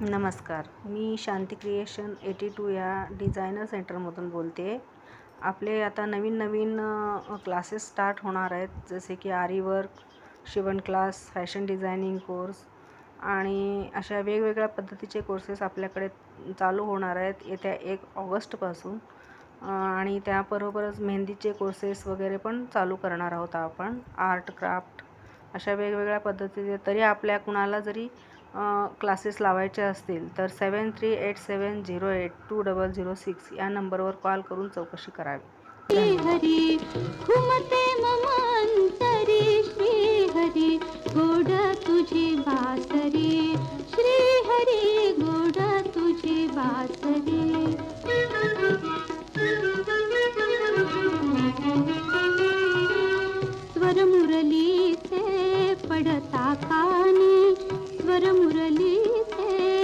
नमस्कार. मी Shanti creation eighty two या डिझायनर सेंटरमधून बोलते आपले आता नवीन नवीन क्लासेस स्टार्ट होणार आहेत. जसे की आरी वर्क शिवण क्लास फॅशन डिझायनिंग कोर्स आणि अशा वेगवेगळ्या पद्धतीचे कोर्सेस आपल्याकडे चालू होणार आहेत येत्या एक ऑगस्टपासून. आणि त्याबरोबरच मेहंदीचे कोर्सेस वगैरे पण चालू करणार आहोत आपण. आर्ट क्राफ्ट अशा वेगवेगळ्या पद्धतीचे तरी आपल्या कुणाला जरी क्लासेस लावायचे असतील तर seven three eight seven zero eight two double zero six या नंबरवर कॉल करून चौकशी करावी. श्री हरी घुमते ममांतरी. श्री हरी गोड तुझी बासरी. श्री हरी गोड तुझी बासरी. स्वर मुरलीचे पडता का? स्वर मुरलीचे